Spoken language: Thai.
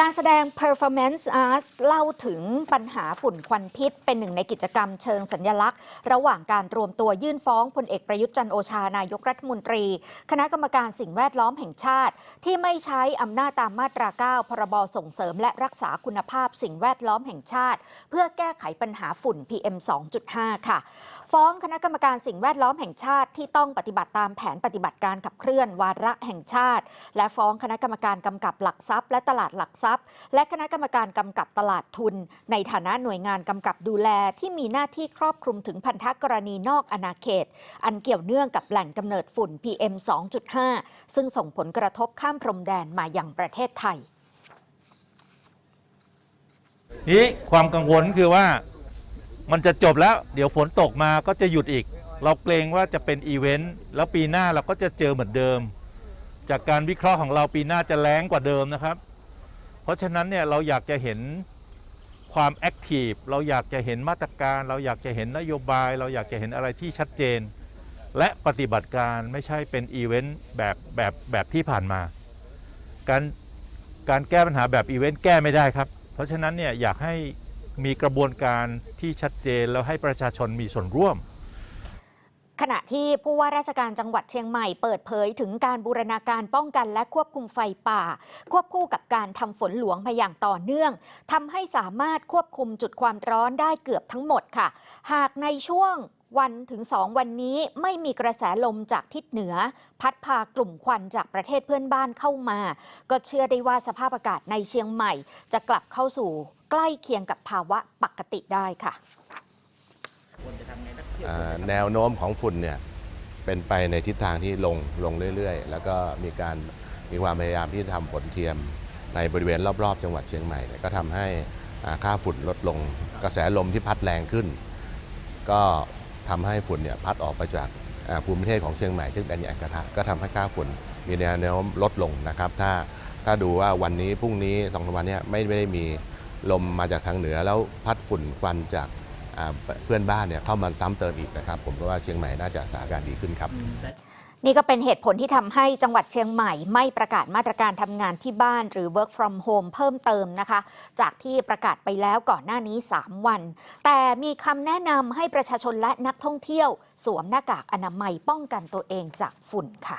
การแสดง Performance Art เล่าถึงปัญหาฝุ่นควันพิษ เป็นหนึ่งในกิจกรรมเชิงสัญลักษณ์ ระหว่างการรวมตัวยื่นฟ้องพลเอกประยุทธ์จันโอชานายกรัฐมนตรี คณะกรรมการสิ่งแวดล้อมแห่งชาติ ที่ไม่ใช้อำนาจตามมาตรา 9 พรบส่งเสริมและรักษาคุณภาพสิ่งแวดล้อมแห่งชาติ เพื่อแก้ไขปัญหาฝุ่น PM 2.5 ค่ะ ฟ้องคณะกรรมการสิ่งแวดล้อมแห่งชาติที่ต้องปฏิบัติตามแผนปฏิบัติการขับเคลื่อนวาระแห่งชาติ และฟ้องคณะกรรมการกำกับหลักทรัพย์และตลาดหลักทรัพย์และคณะกรรมการกำกับตลาดทุน ในฐานะหน่วยงานกำกับดูแลที่มีหน้าที่ครอบคลุมถึงพันธกรณีนอกอาณาเขต อันเกี่ยวเนื่องกับแหล่งกำเนิดฝุ่น PM 2.5 ซึ่งส่งผลกระทบข้ามพรมแดนมาอย่างประเทศไทยนี้ความกังวลคือว่ามันจะจบแล้ว เดี๋ยวฝนตกมาก็จะหยุดอีก เราเกรงว่าจะเป็นอีเวนต์แล้วปีหน้าเราก็จะเจอเหมือนเดิม จากการวิเคราะห์ของเราปีหน้าจะแรงกว่าเดิมนะครับ เพราะฉะนั้นเนี่ยเราอยากจะเห็นความแอคทีฟเราอยากจะเห็นมาตรการ เราอยากจะเห็นนโยบาย เราอยากจะเห็นอะไรที่ชัดเจน และปฏิบัติการไม่ใช่เป็นอีเวนต์แบบแบบแบบที่ผ่านมา การการแก้ปัญหาแบบอีเวนต์แก้ไม่ได้ครับ เพราะฉะนั้นเนี่ยอยากให้มีกระบวนการที่ชัดเจนแล้วให้ประชาชนมีส่วนร่วม ขณะที่ผู้ว่าราชการจังหวัดเชียงใหม่เปิดเผยถึงการบูรณาการป้องกันและควบคุมไฟป่า ควบคู่กับการทำฝนหลวงมาอย่างต่อเนื่องทำให้สามารถควบคุมจุดความร้อนได้เกือบทั้งหมดค่ะ หากในช่วงวันถึง2วันนี้ไม่มีกระแสลมจากทิศเหนือ พัดพากลุ่มควันจากประเทศเพื่อนบ้านเข้ามา ก็เชื่อได้ว่าสภาพอากาศในเชียงใหม่ จะกลับเข้าสู่ใกล้เคียงกับภาวะปกติได้ค่ะอ่า แนวโน้มของฝุ่นเนี่ยเป็นไปในทิศทางที่ลงลงเรื่อยๆ แล้วก็มีการมีความพยายามที่จะทำฝนเทียมในบริเวณรอบๆ จังหวัดเชียงใหม่เนี่ยก็ทำให้อ่าค่าฝุ่นลดลง กระแสลมที่พัดแรงขึ้น ก็ทำให้ฝุ่นเนี่ยพัดออกไปจากอ่าภูมิประเทศของเชียงใหม่ซึ่งเป็นใหญ่กระทะก็ทำให้ค่าฝุ่นมีแนวโน้มลดลงนะครับ ถ้าถ้าดูว่าวันนี้พรุ่งนี้สองสามวันเนี้ไม่ไม่ได้มีลมมาจากทางเหนือแล้วพัดฝุ่นควันจากอ่า เพื่อนบ้านเนี่ยเข้ามาซ้ำเติมอีกนะครับผมก็ว่าเชียงใหม่น่าจะสถานการณ์ดีขึ้นครับนี่ก็เป็นเหตุผลที่ทำให้จังหวัดเชียงใหม่ไม่ประกาศมาตรการทำงานที่บ้านหรือ work from home เพิ่มเติมนะคะ จากที่ประกาศไปแล้วก่อนหน้านี้ 3 วัน แต่มีคำแนะนำให้ประชาชนและนักท่องเที่ยว สวมหน้ากากอนามัยป้องกันตัวเองจากฝุ่นค่ะ